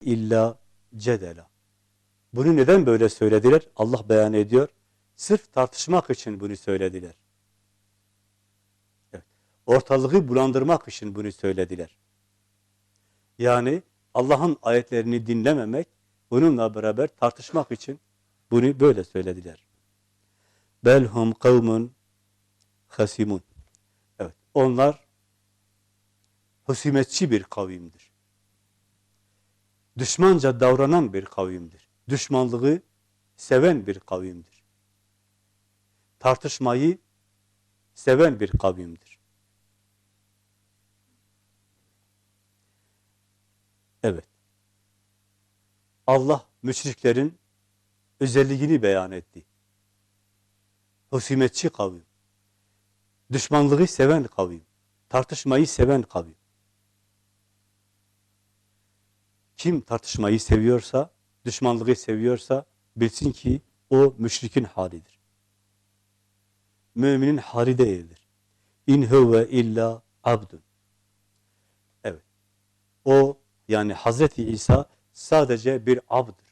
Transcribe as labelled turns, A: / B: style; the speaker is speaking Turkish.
A: illa cedela. Bunu neden böyle söylediler? Allah beyan ediyor. Sırf tartışmak için bunu söylediler. Evet. Ortalığı bulandırmak için bunu söylediler. Yani Allah'ın ayetlerini dinlememek, bununla beraber tartışmak için bunu böyle söylediler. Belhum kavmun hasimun. Evet, onlar husumetçi bir kavimdir. Düşmanca davranan bir kavimdir. Düşmanlığı seven bir kavimdir. Tartışmayı seven bir kavimdir. Evet. Allah müşriklerin özelliğini beyan etti. Husumetçi kavim. Düşmanlığı seven kavim. Tartışmayı seven kavim. Kim tartışmayı seviyorsa, düşmanlığı seviyorsa bilsin ki o müşrikin halidir. Müminin hali değildir. İn huve illa abdun. Evet. O yani Hazreti İsa sadece bir abdır.